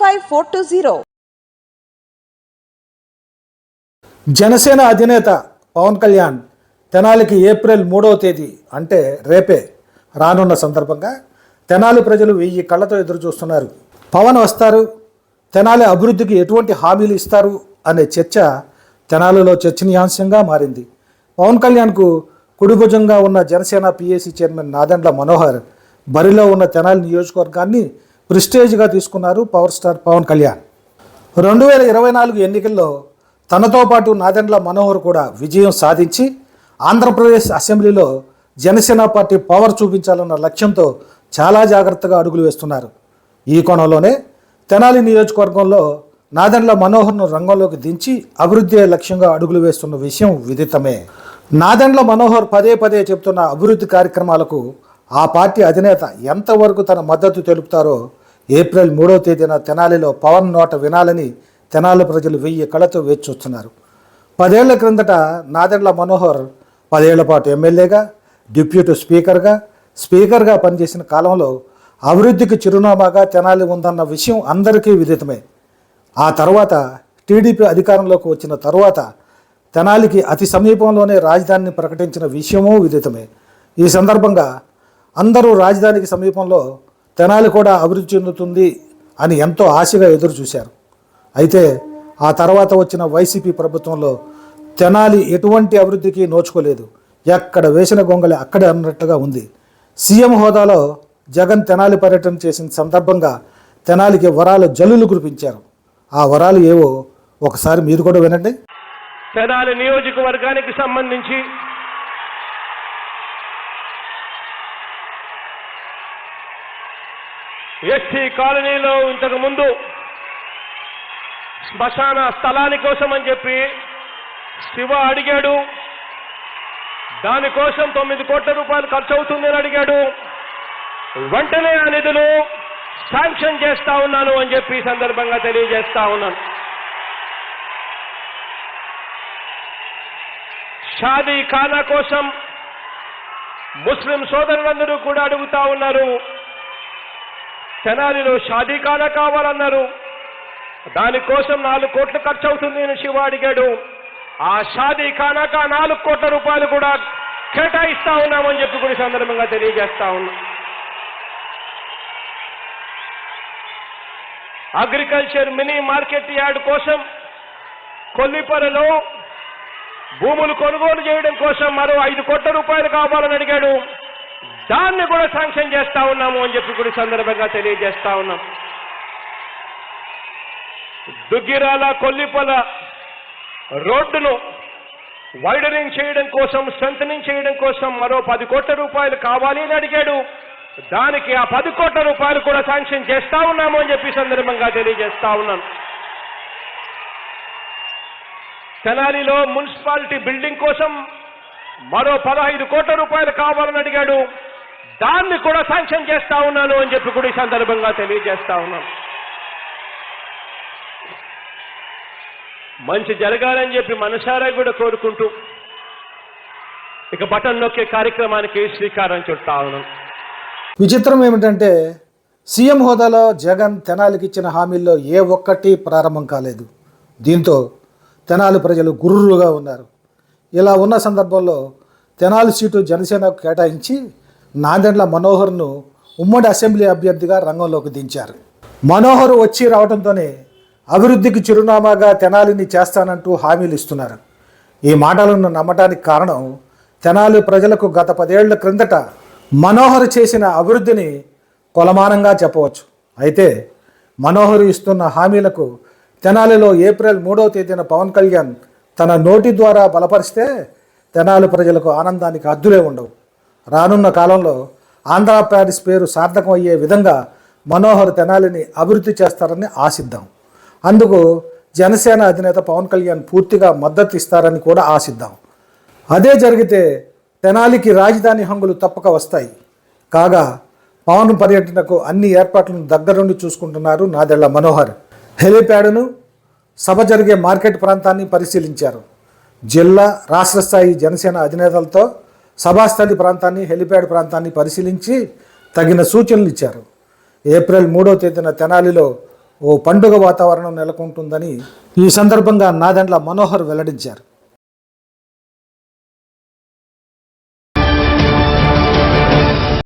five four two zero. Janasena అధినేత Pawan Kalyan తెనాలికి April మూడవ తేదీ అంటే రేపే రానున్న సందర్భంగా తెనాలి ప్రజలు వెయ్యి కళ్ళతో ఎదురు చూస్తున్నారు. పవన్ వస్తారు తెనాలి అభివృద్ధికి ఎటువంటి హామీలు ఇస్తారు అనే చర్చ తెనాలిలో చర్చనీయాంశంగా మారింది. పవన్ కళ్యాణ్కు కుడిభుజంగా ఉన్న జనసేన పిఏసీ చైర్మన్ నాదెండ్ల మనోహర్ బరిలో ఉన్న తెనాలి నియోజకవర్గాన్ని ప్రిస్టేజ్గా తీసుకున్నారు పవర్ స్టార్ పవన్ కళ్యాణ్. రెండు వేల ఇరవై నాలుగు ఎన్నికల్లో తనతో పాటు నాదెండ్ల మనోహర్ కూడా విజయం సాధించి ఆంధ్రప్రదేశ్ అసెంబ్లీలో జనసేన పార్టీ పవర్ చూపించాలన్న లక్ష్యంతో చాలా జాగ్రత్తగా అడుగులు వేస్తున్నారు. ఈ కోణంలోనే తెనాలి నియోజకవర్గంలో నాదెండ్ల మనోహర్ను రంగంలోకి దించి అభివృద్ధి లక్ష్యంగా అడుగులు వేస్తున్న విషయం విదితమే. నాదెండ్ల మనోహర్ పదే పదే చెబుతున్న అభివృద్ధి కార్యక్రమాలకు ఆ పార్టీ అధినేత ఎంతవరకు తన మద్దతు తెలుపుతారో ఏప్రిల్ మూడవ తేదీన తెనాలిలో పవన్ నోట వినాలని తెనాలి ప్రజలు వెయ్యి కళతో వేచి చూస్తున్నారు. పదేళ్ళ క్రిందట నాదెండ్ల మనోహర్ పదేళ్ళ పాటు ఎమ్మెల్యేగా డిప్యూటీ స్పీకర్గా స్పీకర్గా పనిచేసిన కాలంలో అభివృద్ధికి చిరునామాగా తెనాలి ఉందన్న విషయం అందరికీ విదితమే. ఆ తర్వాత టీడీపీ అధికారంలోకి వచ్చిన తర్వాత తెనాలికి అతి సమీపంలోనే రాజధానిని ప్రకటించిన విషయమూ విదితమే. ఈ సందర్భంగా అందరూ రాజధానికి సమీపంలో తెనాలి కూడా అభివృద్ధి చెందుతుంది అని ఎంతో ఆశగా ఎదురు చూశారు. అయితే ఆ తర్వాత వచ్చిన వైసీపీ ప్రభుత్వంలో తెనాలి ఎటువంటి అభివృద్ధికి నోచుకోలేదు. ఎక్కడ వేసిన గొంగళి అక్కడే అన్నట్టుగా ఉంది. సీఎం హోదాలో జగన్ తెనాలి పర్యటన చేసిన సందర్భంగా తెనాలికి వరాలు జల్లులు కురిపించారు. ఆ వరాలు ఏవో ఒకసారి మీరు కూడా వినండి. తెనాలి నియోజకవర్గానికి సంబంధించి ఎస్టీ కాలనీలో ఇంతకు ముందు శ్మశాన స్థలాని కోసం అని చెప్పి శివ అడిగాడు. దానికోసం తొమ్మిది కోట్ల రూపాయలు ఖర్చు అవుతుందని అడిగాడు. వెంటనే ఆ నిధులు శాంక్షన్ చేస్తా ఉన్నాను అని చెప్పి ఈ సందర్భంగా తెలియజేస్తా ఉన్నాను. షాదీ ఖానా కోసం ముస్లిం సోదరులందరూ కూడా అడుగుతా ఉన్నారు. తెనాలిలో షాదీ ఖానా కావాలన్నారు. దానికోసం నాలుగు కోట్లు ఖర్చు అవుతుంది అని శివ అడిగాడు. ఆ షాదీ ఖానాకు నాలుగు కోట్ల రూపాయలు కూడా కేటాయిస్తా ఉన్నామని చెప్పి కూడా సందర్భంగా తెలియజేస్తా ఉన్నాం. అగ్రికల్చర్ మినీ మార్కెట్ యార్డ్ కోసం కొల్లిపరలో భూములు కొనుగోలు చేయడం కోసం మరో ఐదు కోట్ల రూపాయలు కావాలని అడిగాడు. దాన్ని కూడా శాంక్షన్ చేస్తా ఉన్నాము అని చెప్పి కూడా సందర్భంగా తెలియజేస్తా ఉన్నాం. దుగ్గిరాల కొల్లిపల రోడ్డును వైడనింగ్ చేయడం కోసం స్ట్రెంథనింగ్ చేయడం కోసం మరో పది కోట్ల రూపాయలు కావాలి అని అడిగాడు. దానికి ఆ పది కోట్ల రూపాయలు కూడా శాంక్షన్ చేస్తా ఉన్నాము అని చెప్పి సందర్భంగా తెలియజేస్తా ఉన్నాను. తెనాలిలో మున్సిపాలిటీ బిల్డింగ్ కోసం మరో పదహైదు కోట్ల రూపాయలు కావాలని అడిగాడు. దాన్ని కూడా శాంక్షన్ చేస్తా ఉన్నాను అని చెప్పి కూడా ఈ సందర్భంగా తెలియజేస్తా ఉన్నాను. మంచి జరగాలని చెప్పి మనసారా కూడా కోరుకుంటూ ఇక బటన్ నొక్కే కార్యక్రమానికి శ్రీకారం చుట్టా ఉన్నాను. విచిత్రం ఏమిటంటే సీఎం హోదాలో జగన్ తెనాలికి ఇచ్చిన హామీల్లో ఏ ఒక్కటి ప్రారంభం కాలేదు. దీంతో తెనాలి ప్రజలు గుర్రుగా ఉన్నారు. ఇలా ఉన్న సందర్భంలో తెనాలి సీటు జనసేనకు కేటాయించి నాదెండ్ల మనోహర్ను ఉమ్మడి అసెంబ్లీ అభ్యర్థిగా రంగంలోకి దించారు. మనోహర్ వచ్చి రావడంతోనే అభివృద్ధికి చిరునామాగా తెనాలిని చేస్తానంటూ హామీలు ఇస్తున్నారు. ఈ మాటలను నమ్మటానికి కారణం తెనాలి ప్రజలకు గత పదేళ్ళ క్రిందట మనోహర్ చేసిన అభివృద్ధిని కొలమానంగా చెప్పవచ్చు. అయితే మనోహర్ ఇస్తున్న హామీలకు తెనాలిలో ఏప్రిల్ మూడవ తేదీన పవన్ కళ్యాణ్ తన నోటి ద్వారా బలపరిస్తే తెనాలి ప్రజలకు ఆనందానికి అద్దులే ఉండవు. రానున్న కాలంలో ఆంధ్ర ప్యారిస్ పేరు సార్థకం అయ్యే విధంగా మనోహర్ తెనాలిని అభివృద్ధి చేస్తారని ఆశిద్దాం. అందుకు జనసేన అధినేత పవన్ కళ్యాణ్ పూర్తిగా మద్దతు ఇస్తారని కూడా ఆశిద్దాం. అదే జరిగితే తెనాలికి రాజధాని హంగులు తప్పక వస్తాయి. కాగా పవన్ పర్యటనకు అన్ని ఏర్పాట్లను దగ్గరుండి చూసుకుంటున్నారు నాదెళ్ళ మనోహర్. హెలిప్యాడ్ను సభ జరిగే మార్కెట్ ప్రాంతాన్ని పరిశీలించారు. జిల్లా రాష్ట్ర స్థాయి జనసేన అధినేతలతో సభాస్థలి ప్రాంతాన్ని హెలిప్యాడ్ ప్రాంతాన్ని పరిశీలించి తగిన సూచనలు ఇచ్చారు. ఏప్రిల్ మూడో తేదీన తెనాలిలో ఓ పండుగ వాతావరణం నెలకొంటుందని ఈ సందర్భంగా నాదెండ్ల మనోహర్ వెల్లడించారు.